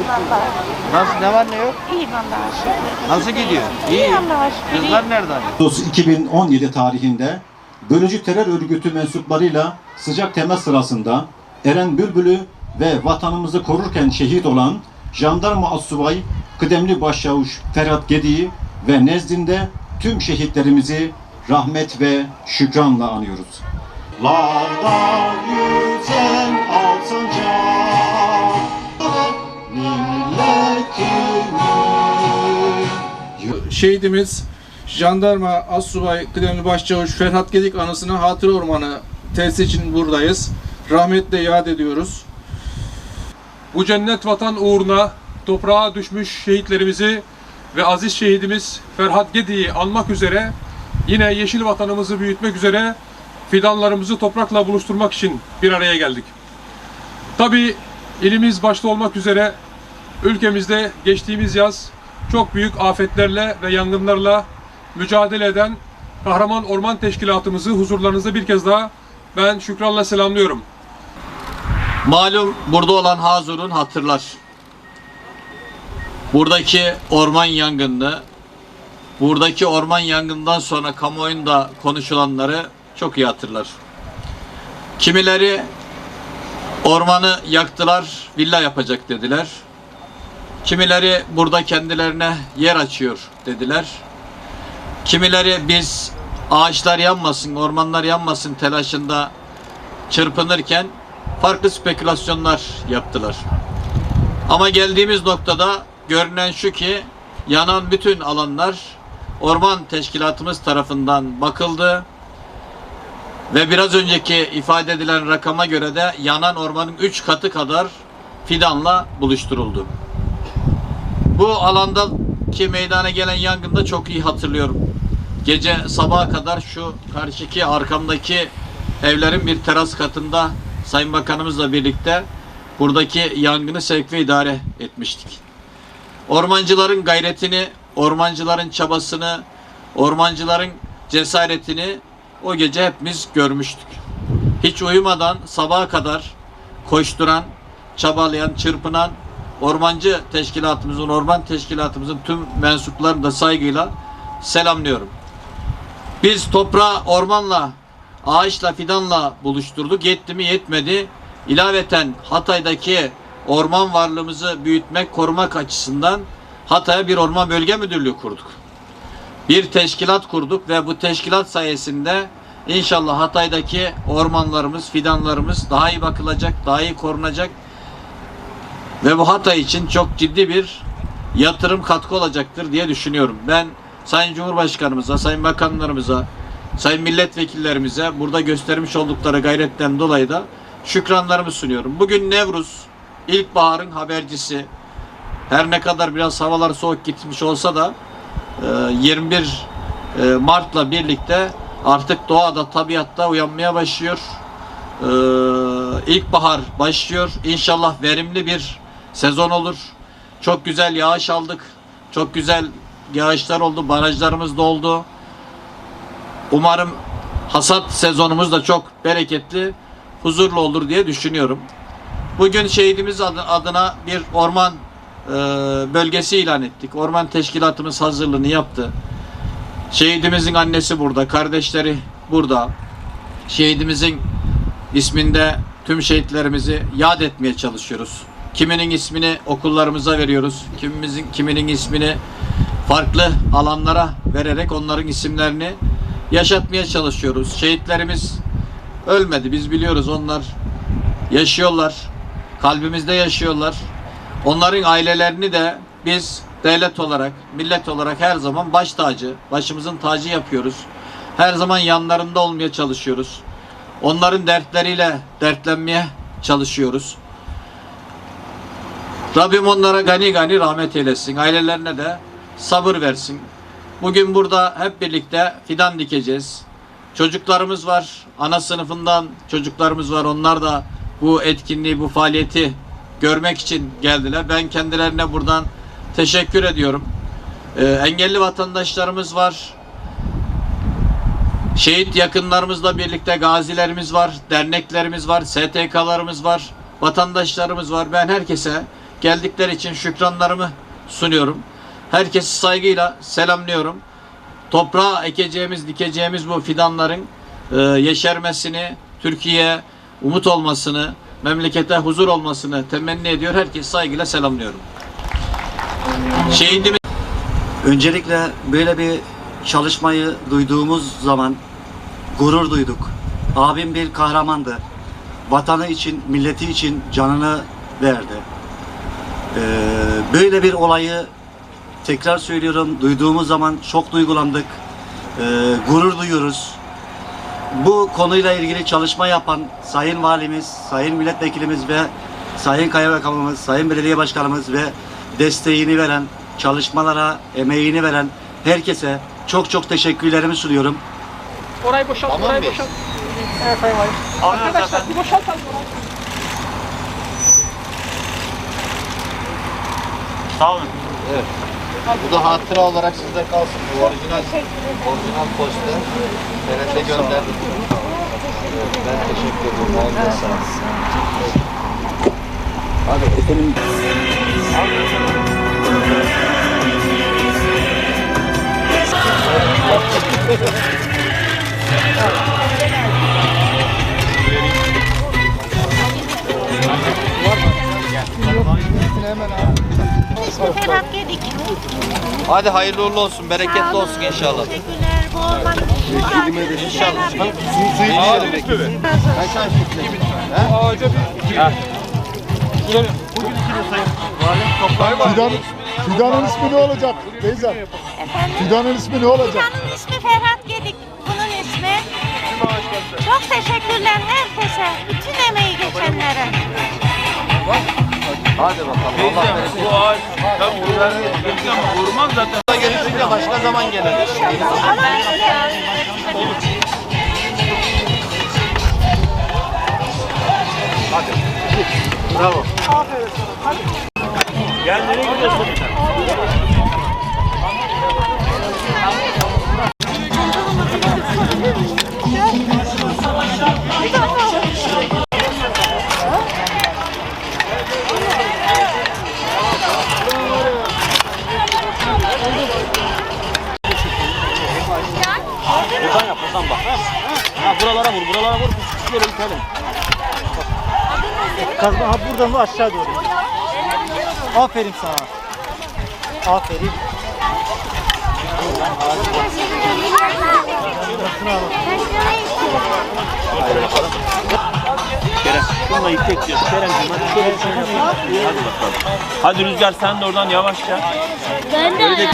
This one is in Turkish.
İyi? İyi. Nasıl ne var ne yok? İyi vallahi şükür. Nasıl gidiyor? İyi Allah'a şükür. Kızlar nerede? Ağustos 2017 tarihinde bölücü terör örgütü mensuplarıyla sıcak temas sırasında Eren Bülbül'ü ve vatanımızı korurken şehit olan jandarma assubay kıdemli başçavuş Ferhat Gedi'yi ve nezdinde tüm şehitlerimizi rahmet ve şükranla anıyoruz. Larda yüzen al şehidimiz Jandarma Assubay Kıdemli Başçavuş Ferhat Gedik anısına Hatıra Ormanı tesis için buradayız. Rahmetle yad ediyoruz. Bu cennet vatan uğruna toprağa düşmüş şehitlerimizi ve aziz şehidimiz Ferhat Gedi'yi anmak üzere yine yeşil vatanımızı büyütmek üzere fidanlarımızı toprakla buluşturmak için bir araya geldik. Tabi ilimiz başta olmak üzere ülkemizde geçtiğimiz yaz çok büyük afetlerle ve yangınlarla mücadele eden Kahraman Orman Teşkilatımızı huzurlarınızda bir kez daha ben şükranla selamlıyorum. Malum burada olan Hazur'un hatırlar. Buradaki orman yangını, buradaki orman yangından sonra kamuoyunda konuşulanları çok iyi hatırlar. Kimileri ormanı yaktılar, villa yapacak dediler. Kimileri burada kendilerine yer açıyor dediler. Kimileri biz ağaçlar yanmasın, ormanlar yanmasın telaşında çırpınırken farklı spekülasyonlar yaptılar. Ama geldiğimiz noktada görünen şu ki yanan bütün alanlar orman teşkilatımız tarafından bakıldı ve biraz önceki ifade edilen rakama göre de yanan ormanın 3 katı kadar fidanla buluşturuldu. Bu alanda ki meydana gelen yangında çok iyi hatırlıyorum. Gece sabaha kadar şu karşıki arkamdaki evlerin bir teras katında Sayın Bakanımızla birlikte buradaki yangını sevk ve idare etmiştik. Ormancıların gayretini, ormancıların çabasını, ormancıların cesaretini o gece hepimiz görmüştük. Hiç uyumadan sabaha kadar koşturan, çabalayan, çırpınan ormancı teşkilatımızın, orman teşkilatımızın tüm mensuplarını da saygıyla selamlıyorum. Biz toprağı ormanla, ağaçla, fidanla buluşturduk. Yetti mi yetmedi. İlaveten Hatay'daki orman varlığımızı büyütmek, korumak açısından Hatay'a bir orman bölge müdürlüğü kurduk. Bir teşkilat kurduk ve bu teşkilat sayesinde inşallah Hatay'daki ormanlarımız, fidanlarımız daha iyi bakılacak, daha iyi korunacak ve bu Hatay için çok ciddi bir yatırım katkı olacaktır diye düşünüyorum. Ben Sayın Cumhurbaşkanımıza, Sayın Bakanlarımıza, Sayın Milletvekillerimize burada göstermiş oldukları gayretten dolayı da şükranlarımı sunuyorum. Bugün Nevruz, ilkbaharın habercisi. Her ne kadar biraz havalar soğuk gitmiş olsa da e, 21 e, Mart'la birlikte artık doğada, tabiatta uyanmaya başlıyor. E, İlkbahar başlıyor. İnşallah verimli bir sezon olur. Çok güzel yağış aldık. Çok güzel yağışlar oldu. Barajlarımız doldu. Umarım hasat sezonumuz da çok bereketli, huzurlu olur diye düşünüyorum. Bugün şehidimiz adı- adına bir orman e, bölgesi ilan ettik. Orman teşkilatımız hazırlığını yaptı. Şehidimizin annesi burada, kardeşleri burada. Şehidimizin isminde tüm şehitlerimizi yad etmeye çalışıyoruz. Kiminin ismini okullarımıza veriyoruz. Kimimizin kiminin ismini farklı alanlara vererek onların isimlerini yaşatmaya çalışıyoruz. Şehitlerimiz ölmedi. Biz biliyoruz onlar yaşıyorlar. Kalbimizde yaşıyorlar. Onların ailelerini de biz devlet olarak, millet olarak her zaman baş tacı, başımızın tacı yapıyoruz. Her zaman yanlarında olmaya çalışıyoruz. Onların dertleriyle dertlenmeye çalışıyoruz. Rabbim onlara gani gani rahmet eylesin. Ailelerine de sabır versin. Bugün burada hep birlikte fidan dikeceğiz. Çocuklarımız var. Ana sınıfından çocuklarımız var. Onlar da bu etkinliği, bu faaliyeti görmek için geldiler. Ben kendilerine buradan teşekkür ediyorum. Ee, engelli vatandaşlarımız var. Şehit yakınlarımızla birlikte gazilerimiz var, derneklerimiz var, STK'larımız var. vatandaşlarımız var. Ben herkese geldikleri için şükranlarımı sunuyorum. Herkesi saygıyla selamlıyorum. Toprağa ekeceğimiz, dikeceğimiz bu fidanların e, yeşermesini, Türkiye'ye umut olmasını, memlekete huzur olmasını temenni ediyor. Herkesi saygıyla selamlıyorum. Şehidimiz Öncelikle böyle bir çalışmayı duyduğumuz zaman gurur duyduk. Abim bir kahramandı. Vatanı için, milleti için canını verdi. Ee, böyle bir olayı tekrar söylüyorum duyduğumuz zaman çok duygulandık. Ee, gurur duyuyoruz. Bu konuyla ilgili çalışma yapan Sayın Valimiz, Sayın Milletvekilimiz ve Sayın Kaymakamımız, Sayın Belediye Başkanımız ve desteğini veren, çalışmalara emeğini veren herkese çok çok teşekkürlerimi sunuyorum. Orayı boşalt, orayı boşalt. Evet, hayır, hayır. Arkadaşlar bir boşaltalım orayı. Bu da hatıra olarak sizde kalsın. Bu orijinal, orijinal poster. TRT gönderdim. Ben teşekkür ederim. Ağzına sağlık. Ferhat Gedik. Hadi hayırlı uğurlu olsun. Bereketli olsun inşallah. Teşekkürler. Bu orman İnşallah. Ağaca bir Fidan, fidanın ismi ne olacak teyzem? Efendim? Fidanın ismi ne olacak? Fidanın ismi Ferhat Gedik. Bunun ismi. Çok teşekkürler herkese. Bütün emeği geçenlere. Hadi bakalım. Bereket. Bu ağaç tam vurmaz zaten. Gelince başka zaman gelir. Ama işte. Bravo. buralara şöyle itelim. Kazma ha buradan da aşağı doğru. Aferin sana. Aferin. Kerem şunla ipek diyor. Keremciğim hadi şöyle bir şey yap. Hadi bakalım. Hadi Rüzgar sen de oradan yavaşça. Ben de